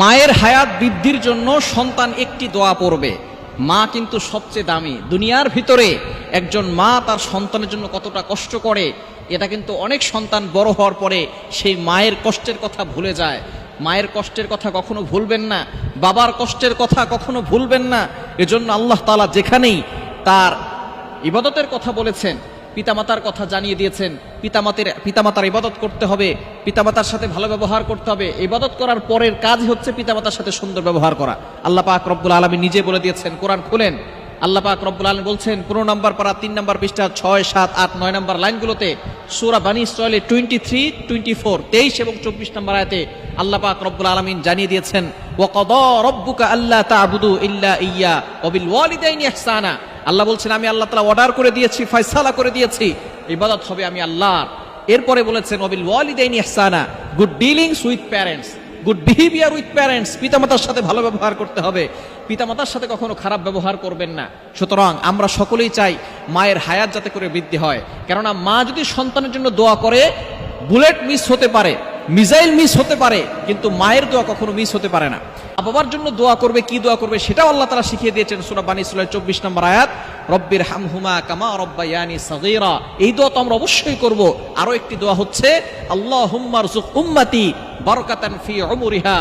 মায়ের হায়াত বৃদ্ধির জন্য সন্তান একটি দোয়া পড়বে। মা কিন্তু সবচেয়ে দামি। দুনিয়ার ভিতরে একজন মা তার সন্তানের জন্য কতটা কষ্ট করে, এটা কিন্তু অনেক সন্তান বড় হওয়ার পরে সেই মায়ের কষ্টের কথা ভুলে যায়। মায়ের কষ্টের কথা কখনো ভুলবেন না, বাবার কষ্টের কথা কখনো ভুলবেন না। এজন্য আল্লাহ তালা যেখানেই তার ইবাদতের কথা বলেছেন পিতামাতার কথা জানিয়ে দিয়েছেন। পিতামাতের, পিতামাতার ইবাদত করতে হবে, পিতামাতার সাথে ভালো ব্যবহার করতে হবে। ইবাদত করার পরের কাজ হচ্ছে পিতামাতার সাথে সুন্দর ব্যবহার করা। আল্লাহ পাক রব্বুল আলমী নিজে বলে দিয়েছেন, কোরআন খুলেন। আল্লাহ পাক রব্বুল আলম বলছেন, পনেরো নম্বর পারা, তিন নম্বর পৃষ্ঠা, ছয়, সাত, আট, নয় নম্বর লাইনগুলোতে সুরা বানী ইসরায়েলে টোয়েন্টি থ্রি টোয়েন্টি ফোর তেইশ এবং চব্বিশ নম্বর আয়তে আল্লাহ পাক রব্বুল আলমিন জানিয়ে দিয়েছেন ওয়াকদ রব্বুকা আল্লাহ তাবুদু ইল্লা ইয়া ওবিল ওয়ালিদাইনি ইহসানা। আল্লাহ বলছেন, আমি আল্লাহ তালা অর্ডার করে দিয়েছি, ফয়সালা করে দিয়েছি, ইবাদত হবে আমি আল্লাহর। এরপরে বলেছেন ওবিল ওয়ালিদাইনি ইহসানা good dealings with parents good behaviour with parents পিতামাতার সাথে ভালো ব্যবহার করতে হবে। পিতামাতার সাথে কখনো খারাপ ব্যবহার করবেন না। সুতরাং আমরা সকলেই চাই মায়ের হায়াত যাতে করে বৃদ্ধি হয়। কেননা মা যদি সন্তানের জন্য দোয়া করে, বুলেট মিস হতে পারে। মিসাইল মিস হতে পারে, কিন্তু মায়ের দোয়া কখনো মিস হতে পারে না। বাবার জন্য দোয়া করবে, কি দোয়া করবে সেটাও আল্লাহ তারা শিখিয়ে দিয়েছেন সুরা বানী সুলাই চব্বিশ নম্বর আয়াত, রব্বির হামহুমা কামা রব্বা ইয়ানি সাগীরা। এই দোয়া তো আমরা অবশ্যই করব। আরও একটি দোয়া হচ্ছে আল্লাহ হুম্মার উম্মাতি বারকাতান ফি উমরিহা।